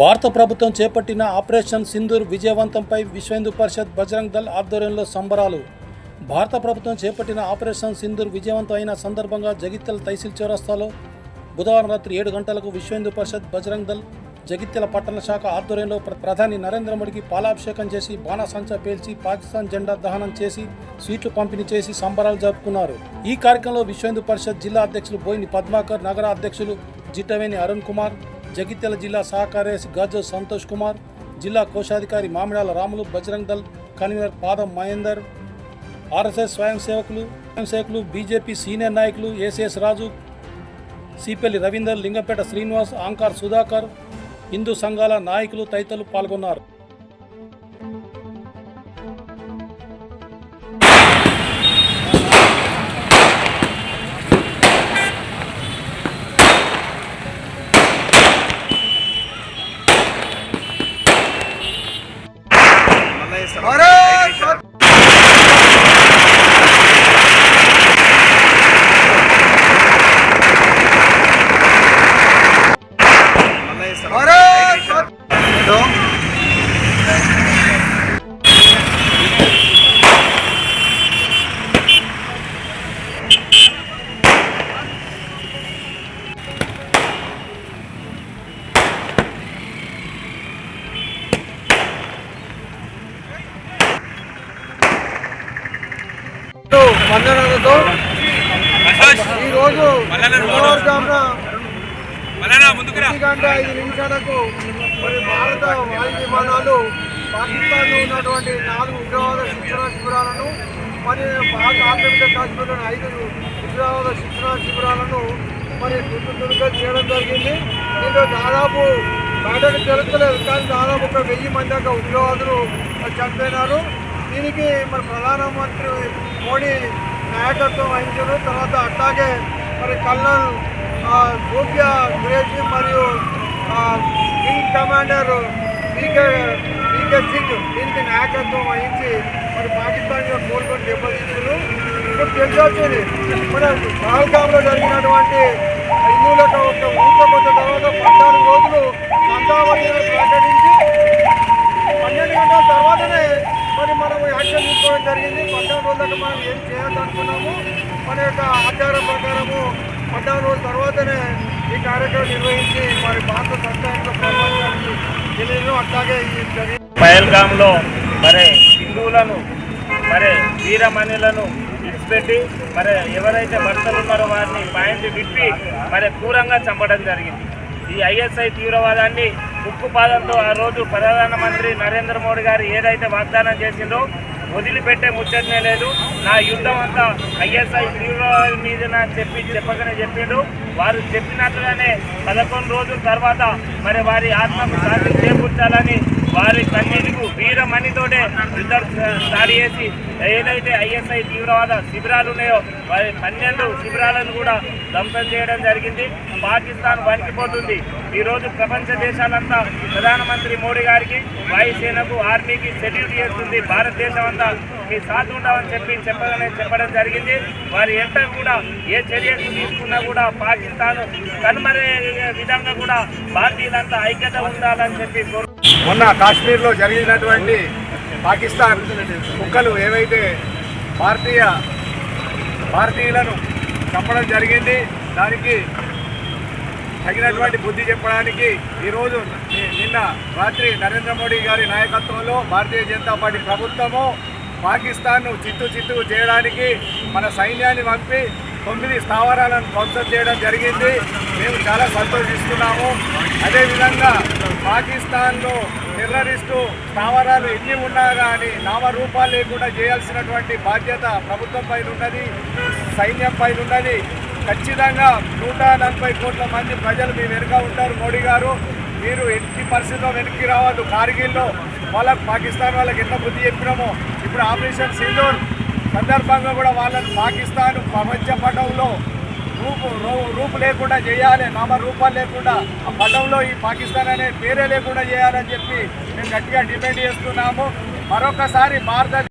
భారత ప్రభుత్వం చేపట్టిన ఆపరేషన్ సింధూర్ విజయవంతంపై విశ్వేందు పరిషత్ బజరంగ్ దళ్ ఆధ్వర్యంలో సంబరాలు. భారత ప్రభుత్వం చేపట్టిన ఆపరేషన్ సింధూర్ విజయవంతం అయిన సందర్భంగా జగిత్యాల తహసీల్ చౌరస్తాలో బుధవారం రాత్రి ఏడు గంటలకు విశ్వేందు పరిషత్ బజరంగ్ దళ్ జగిత్యాల పట్టణ శాఖ ఆధ్వర్యంలో ప్ర- ప్రధాని నరేంద్ర మోడీకి పాలాభిషేకం చేసి బాణాసంచా పేల్చి పాకిస్తాన్ జెండా దహనం చేసి స్వీట్లు పంపిణీ చేసి సంబరాలు జరుపుకున్నారు. ఈ కార్యక్రమంలో విశ్వేందు పరిషత్ జిల్లా అధ్యక్షులు బోయిని పద్మాకర్ నగర అధ్యక్షులు జిట్టవేని అరుణ్ కుమార్ జగిత్యాల జిల్లా సహకార్యదర్శి గజ సంతోష్ కుమార్ జిల్లా కోశాధికారి మామిడాల రాములు బజరంగ్ దళ్ కన్వీనర్ పాదం మహేందర్ ఆర్ఎస్ఎస్ స్వయం సేవకులు స్వయం సేవకులు బీజేపీ సీనియర్ నాయకులు ఏసీఎస్ రాజు సిపెల్లి రవీందర్ లింగంపేట శ్రీనివాస్ ఆంకార్ సుధాకర్ హిందూ సంఘాల నాయకులు తదితరులు పాల్గొన్నారు. ¡Ahora! వందనాలతో ఈరోజు గంట ఐదు నిమిషాలకు మరి భారత వాయు విమానాలు పాకిస్తాన్లో ఉన్నటువంటి నాలుగు ఉగ్రవాద శిక్షణ శిబిరాలను మరి భారత ఆక్రమిత కాశ్మీర్లోని ఐదు ఉగ్రవాద శిక్షణ శిబిరాలను మరి తుదిగా చేయడం జరిగింది. దీంట్లో దాదాపు బయటకు తెలుస్తలేదు కానీ దాదాపు ఒక వెయ్యి మంది దాకా ఉగ్రవాదులు చనిపోయినారు. దీనికి మరి ప్రధానమంత్రి మోడీ నాయకత్వం వహించారు. తర్వాత అట్లాగే మరి కల్నల్ ఆ, సోఫియా మరియు wing commander PK PK Singh దీనికి నాయకత్వం వహించి మరి పాకిస్తాన్ యొక్క కోలుకొని దెబ్బతీసారు ఇప్పుడు తెలిసొచ్చింది మన పహల్గామ్లో జరిగినటువంటి మరి మనం యాక్షన్ తీసుకోవడం జరిగింది. పద్నాలుగు రోజులకు మనం ఏం చేయాలనుకున్నాము మన యొక్క ఆచారం ప్రకారము పద్నాలుగు రోజుల తర్వాతనే ఈ కార్యక్రమం నిర్వహించి మరి భారత సంస్థానంలో ప్రపంచానికి తెలియదు అట్లాగే ఈ మరి హిందువులను మరి వీరమణులను విడిచిపెట్టి మరి ఎవరైతే భర్తలు ఉన్నారో వారిని పాయింట్ విప్పి మరి క్రూరంగా చంపడం జరిగింది. ఈ ఐఎస్ఐ తీవ్రవాదాన్ని ఉక్కుపాదంతో ఆ రోజు ప్రధానమంత్రి నరేంద్ర మోడీ గారు ఏదైతే వాగ్దానం చేసిందో వదిలిపెట్టే ముచ్చటనే లేదు. నా యుద్ధం అంతా ఐఎస్ఐ తీవ్రవాద మీద చెప్పి చెప్పకనే చెప్పిండు. వారు చెప్పినట్లుగానే పదకొండు రోజుల తర్వాత మరి వారి ఆత్మకు శాంతి చేకూర్చాలని వారి కన్నీటికు వీరమణితోటే యుద్ధం దాడి చేసి ఏదైతే ఐఎస్ఐ తీవ్రవాద శిబిరాలు ఉన్నాయో వారి పన్నెండు శిబిరాలను కూడా ధ్వంసం చేయడం జరిగింది. పాకిస్తాన్ వణికిపోతుంది. ఈరోజు ప్రపంచ దేశాలంతా ప్రధానమంత్రి మోడీ గారికి వాయుసేనకు ఆర్మీకి సెల్యూట్ చేస్తుంది. భారతదేశం అంతా మీ సాధు ఉండవని చెప్పి చెప్పగానే చెప్పడం జరిగింది. వారి ఎంత కూడా ఏ చర్యలు తీసుకున్నా కూడా పాకిస్తాన్ కనుమరే విధంగా కూడా భారతీయులంతా ఐక్యత ఉండాలని చెప్పి కోరు మొన్న కాశ్మీర్లో జరిగినటువంటి పాకిస్తాన్ కుక్కలు ఏవైతే భారతీయ భారతీయులను చంపడం జరిగింది దానికి తగినటువంటి బుద్ధి చెప్పడానికి ఈరోజు నిన్న రాత్రి నరేంద్ర మోడీ గారి నాయకత్వంలో భారతీయ జనతా పార్టీ ప్రభుత్వము పాకిస్తాన్ను చిత్తు చిత్తు చేయడానికి మన సైన్యాన్ని పంపి తొమ్మిది స్థావరాలను ధ్వంసం చేయడం జరిగింది. మేము చాలా సంతోషిస్తున్నాము. అదేవిధంగా పాకిస్తాన్లో టెర్రరిస్టు స్థావరాలు ఎన్ని ఉన్నా కానీ నామరూపాలు లేకుండా చేయాల్సినటువంటి బాధ్యత ప్రభుత్వం పైన ఉన్నది సైన్యం పైన ఉన్నది. ఖచ్చితంగా నూట నలభై కోట్ల మంది ప్రజలు మీ వెనుక ఉంటారు మోడీ గారు. మీరు ఎట్టి పరిస్థితిలో వెనక్కి రావద్దు. కార్గిల్లో వాళ్ళకు పాకిస్తాన్ వాళ్ళకి ఎంత బుద్ధి చెప్పినామో. ఇప్పుడు ఆపరేషన్ సింధూర్ సందర్భంగా కూడా వాళ్ళని పాకిస్తాన్ ప్రపంచ పటంలో రూపు రూ- రూపు లేకుండా చేయాలి నామ రూపాలు లేకుండా ఆ పటంలో ఈ పాకిస్తాన్ అనే పేరే లేకుండా చేయాలని చెప్పి మేము గట్టిగా డిమాండ్ చేస్తున్నాము. మరొకసారి భారత